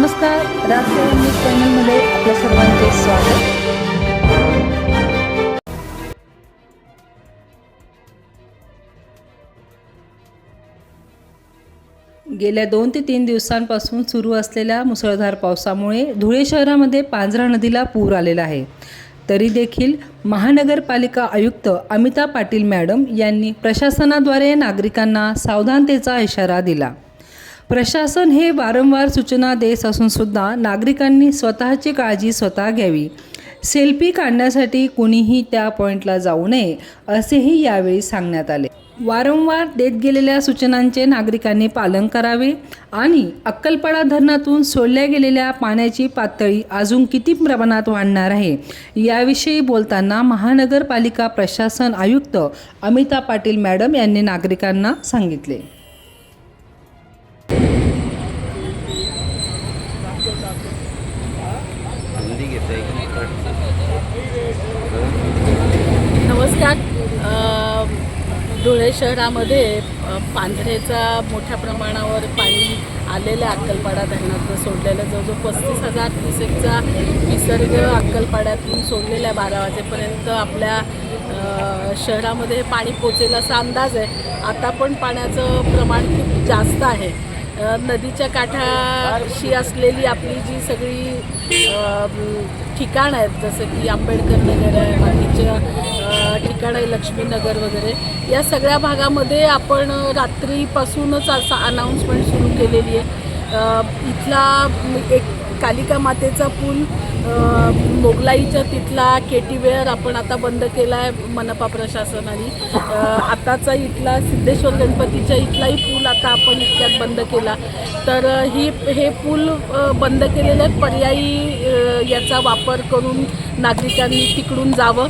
नमस्कार राजसेवा न्यूज चॅनलमध्ये आपल्या सर्वांचे स्वागत. गेल्या दोन ते तीन दिवसांपासून सुरू असलेल्या मुसळधार पावसामुळे धुळे शहरामध्ये पांझरा नदीला पूर आलेला आहे. तरी देखील महानगरपालिका आयुक्त अमिता पाटील मॅडम यांनी प्रशासनाद्वारे नागरिकांना सावधानतेचा इशारा दिला. प्रशासन हे वारंवार सूचना देत असून सुद्धा नागरिकांनी स्वतःची काळजी स्वतः घ्यावी. सेल्फी काढण्यासाठी कुणीही त्या पॉईंटला जाऊ नये असेही यावेळी सांगण्यात आले. वारंवार देत गेलेल्या सूचनांचे नागरिकांनी पालन करावे आणि अक्कलपाडा धरणातून सोडल्या गेलेल्या पाण्याची पातळी अजून किती प्रमाणात वाढणार आहे याविषयी बोलताना महानगरपालिका प्रशासन आयुक्त अमिता पाटील मॅडम यांनी नागरिकांना सांगितले. नमस्कार. धुळे शहरामध्ये अ, पांढरेचा मोठ्या प्रमाणावर पाणी आलेलं आहे अक्कलपाडा धरणातून सोडलेलं. जवळजवळ पस्तीस हजार क्युसेकचा विसर्ग अक्कलपाड्यातून सोडलेला आहे. बारा वाजेपर्यंत आपल्या शहरामध्ये पाणी पोचेल असा अंदाज आहे. आता पण पाण्याचं प्रमाण खूप जास्त आहे. नदीच्या काठाशी असलेली आपली जी सगळी ठिकाणं आहेत जसं की आंबेडकर नगर आहे बाकीच्या ठिकाण आहे लक्ष्मीनगर वगैरे या सगळ्या भागामध्ये आपण रात्रीपासूनच असा अनाऊन्समेंट सुरू केलेली आहे. इथला एक कालिका मातेचा पूल मोगलाईच्या तिथला केटीवेअर आपण आता बंद केला आहे मनपा प्रशासनाने. आताचा इथला सिद्धेश्वर गणपतीच्या इथलाही पूल आता आपण इतक्यात बंद केला. तर ही हे पूल बंद केलेले पर्यायी याचा वापर करून नागरिकांनी तिकडून जावं.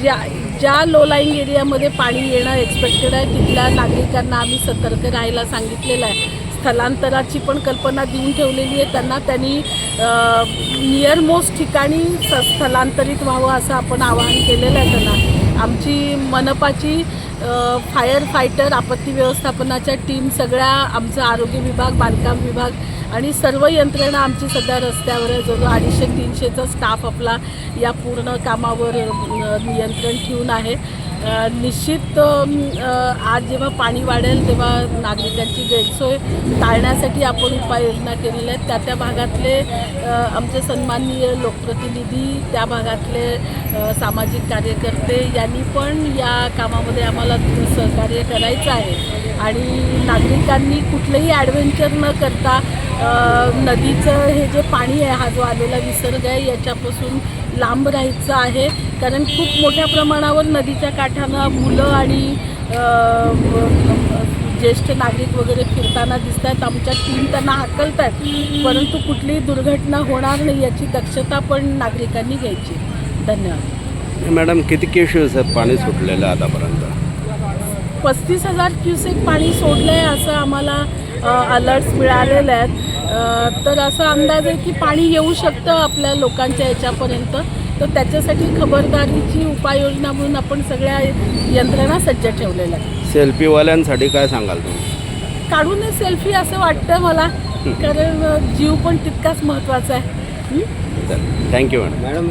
ज्या ज्या लो लाईंग एरियामध्ये पाणी येणं एक्सपेक्टेड आहे तिथल्या नागरिकांना आम्ही सतर्क राहायला सांगितलेलं आहे. स्थलांतराची पण कल्पना देऊन ठेवलेली आहे. त्यांना त्यांनी नियर मोस्ट ठिकाणी स स्थलांतरित व्हावं असं आपण आवाहन केलेलं आहे त्यांना. आमची मनपाची फायर फायटर आपत्ती व्यवस्थापनाच्या टीम सगळ्या आमचं आरोग्य विभाग बांधकाम विभाग आणि सर्व यंत्रणा आमची सध्या रस्त्यावर आहे. जवळजवळ अडीचशे तीनशेचा स्टाफ आपला या पूर्ण कामावर नियंत्रण ठेवून आहे. निश्चित आज जेव्हा पाणी वाढेल तेव्हा नागरिकांची गैरसोय टाळण्यासाठी आपण उपाययोजना केलेल्या आहेत. त्या त्या भागातले आमचे सन्माननीय लोकप्रतिनिधी त्या भागातले सामाजिक कार्यकर्ते यांनी पण या कामामध्ये आम्हाला सहकार्य करायचं आहे. आणि नागरिकांनी कुठलंही ॲडव्हेंचर न करता नदीचं हे जे पाणी आहे हा जो आलेला विसर्ग आहे याच्यापासून लांब राहायचं आहे. कारण खूप मोठ्या प्रमाणावर नदीच्या काठानं मुलं आणि ज्येष्ठ नागरिक वगैरे फिरताना दिसत आहेत आमच्या टीम त्यांना हाकलत आहेत परंतु कुठलीही दुर्घटना होणार नाही याची दक्षता पण नागरिकांनी घ्यायची. धन्यवाद. मॅडम किती आहेत? पाणी सुटलेलं आतापर्यंत. पस्तीस हजार क्युसेक पाणी सोडलं आहे असं आम्हाला अलर्ट्स मिळालेले आहेत. तर असा अंदाज आहे की पाणी येऊ शकतं आपल्या लोकांच्या याच्यापर्यंत. तर त्याच्यासाठी खबरदारीची उपाययोजना म्हणून आपण सगळ्या यंत्रणा सज्ज ठेवलेल्या आहेत. सेल्फीवाल्यांसाठी काय सांगाल तुम्ही? काढू नये सेल्फी असं वाटतं मला. कारण जीव पण तितकाच महत्त्वाचा आहे. हं? Thank you madam madam